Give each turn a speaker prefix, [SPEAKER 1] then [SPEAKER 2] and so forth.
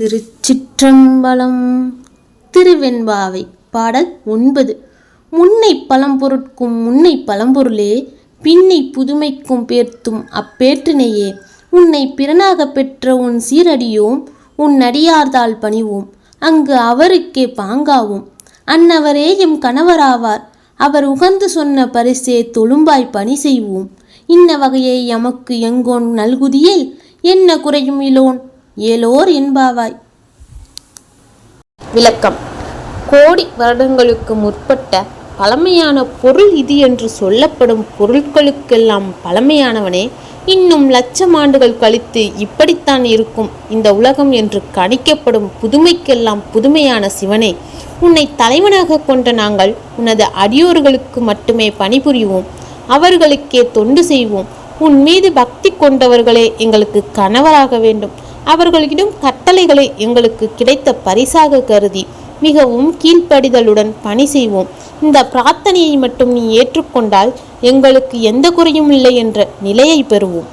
[SPEAKER 1] திருச்சிற்றம்பலம் திருவெண்பாவை பாடல் ஒன்பது. முன்னை பழம்பொருட்கும் முன்னை பழம்பொருளே பின்னை புதுமைக்கும் பேர்த்தும் அப்பேற்றினையே. உன்னை பிறனாக பெற்ற உன் சீரடியோம் உன் அடியார்தால் பணிவோம். அங்கு அவருக்கே பாங்காவோம். அன்னவரே எம் கணவராவார். அவர் உகந்து சொன்ன பரிசே தொழும்பாய் பணி செய்வோம். இன்ன வகையை எமக்கு எங்கோன் நல்குதியேல் என்ன குறையும் இலோன்? ஏலோர் என்பாவாய்.
[SPEAKER 2] விளக்கம். கோடி வருடங்களுக்கு முற்பட்ட பழமையான பொருள் இது என்று சொல்லப்படும் பொருட்களுக்கெல்லாம் பழமையானவனே இன்னும் லட்சம் ஆண்டுகள் கழித்து இப்படித்தான் இருக்கும் இந்த உலகம் என்று கணிக்கப்படும் புதுமைக்கெல்லாம் புதுமையான சிவனே உன்னை தலைவனாக கொண்ட நாங்கள் உனது அடியோர்களுக்கு மட்டுமே பணிபுரிவோம் அவர்களுக்கே தொண்டு செய்வோம். உன் மீது பக்தி கொண்டவர்களே எங்களுக்கு கணவராக வேண்டும். அவர்களிடம் கட்டளைகளை எங்களுக்கு கிடைத்த பரிசாக கருதி மிகவும் கீழ்ப்படிதலுடன் பணி செய்வோம். இந்த பிரார்த்தனையை மட்டும் நீ ஏற்றுக்கொண்டால் எங்களுக்கு எந்த குறையும் இல்லை என்ற நிலையை பெறுவோம்.